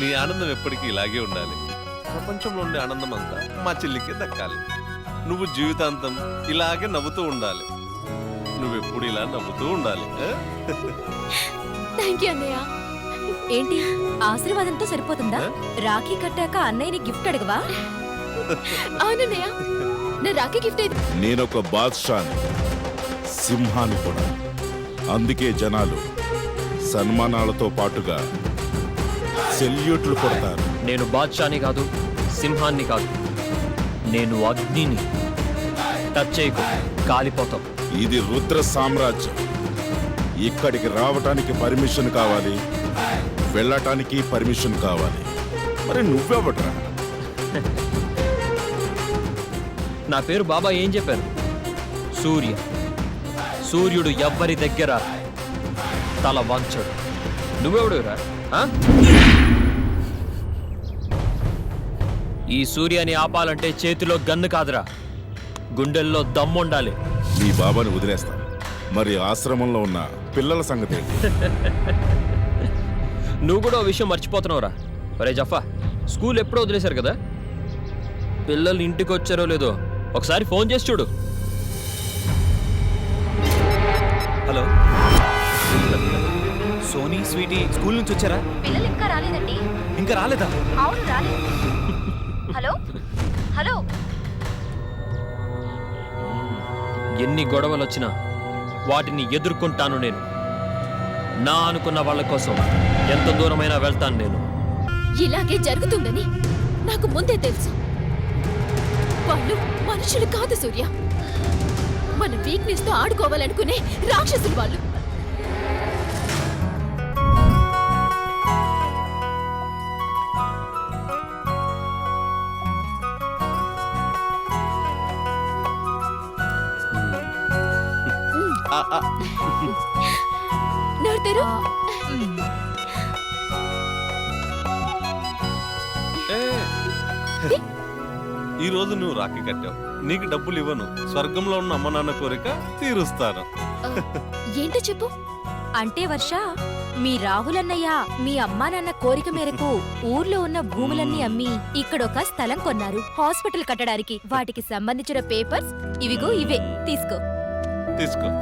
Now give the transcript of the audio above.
నీ ఆనందం ఎప్పటికీ ఇలాగే ఉండాలి. ప్రపంచంలో ఉండే ఆనందం అంతా మా చెల్లికే దక్కాలి. నువ్వు జీవితాంతం ఇలాగే నవ్వుతూ ఉండాలి. నువ్వెప్పుడు ఇలా నవ్వుతూ ఉండాలి? థ్యాంక్ యూ అన్నయ్య. ఏంటి ఆశీర్వాదంతో సరిపోతుందా? రాఖీ కట్టాక అన్నయ్యని గిఫ్ట్ అడగవా? అవునన్నయ్య. నా రాఖీ గిఫ్ట్ నేనొక బాద్షాని సింహాన్ని కూడా. అందుకే జనాలు సన్మానాలతో పాటుగా సెల్యూట్లు కొడతారు. నేను బాద్షాని కాదు సింహాన్ని కాదు. నేను అగ్నిని టచ్ చేయకు కాలిపోతాం. ఇది రుద్ర సామ్రాజ్యం. ఇక్కడికి రావటానికి పర్మిషన్ కావాలి వెళ్ళటానికి పర్మిషన్ కావాలి. మరి నువ్వెవట్రా నా పేరు బాబా ఏం చెప్పారు? సూర్య. సూర్యుడు ఎవ్వరి దగ్గర తల వంచడు. నువ్వెవడురా? ఈ సూర్యాని ఆపాలంటే చేతిలో గన్ను కాదురా. గుండెల్లో దమ్ముండాలి. నీ బాబాని వదిలేస్తాను మరి ఆశ్రమంలో ఉన్న పిల్లల సంగతి ఏంటి? నువ్వు కూడా ఓ విషయం మర్చిపోతున్నావురా. ఒరే జఫా స్కూల్ ఎప్పుడో వదిలేశారు కదా? పిల్లలు ఇంటికి వచ్చారో లేదో ఒకసారి ఫోన్ చేసి చూడు. హలో. సోనీ స్వీటీ స్కూల్ నుంచి వచ్చారా? పిల్లలు ఇంకా రాలేదండి. ఇంకా రాలేదా? అవును రాలేదు. హలో? హలో? ఎన్ని గొడవలు వచ్చినా వాటిని ఎదుర్కొంటాను నేను. నా అనుకున్న వాళ్ళ కోసం ఎంత దూరమైనా వెళ్తాను నేను. ఇలాగే జరుగుతుందని నాకు ముందే తెలుసు. వాళ్ళు మనుషులు కాదు సూర్య. మన వీక్నెస్తో ఆడుకోవాలనుకునే రాక్షసులు వాళ్ళు. ఈ రోజు నువ్వు రాఖీ కట్టావు. నీకు డబ్బులు ఇవ్వను. స్వర్గంలో ఉన్న అమ్మ నాన్న కోరిక తీరుస్తాను. ఏంటో చెప్పు. అంటే వర్ష మీ రాహుల్ అన్నయ్య మీ అమ్మా నాన్న కోరిక మేరకు ఊర్లో ఉన్న భూములన్నీ అమ్మి ఇక్కడొక స్థలం కొన్నారు. హాస్పిటల్ కట్టడానికి. వాటికి సంబంధించిన పేపర్స్ ఇవిగో ఇవే. తీసుకో. తీసుకో.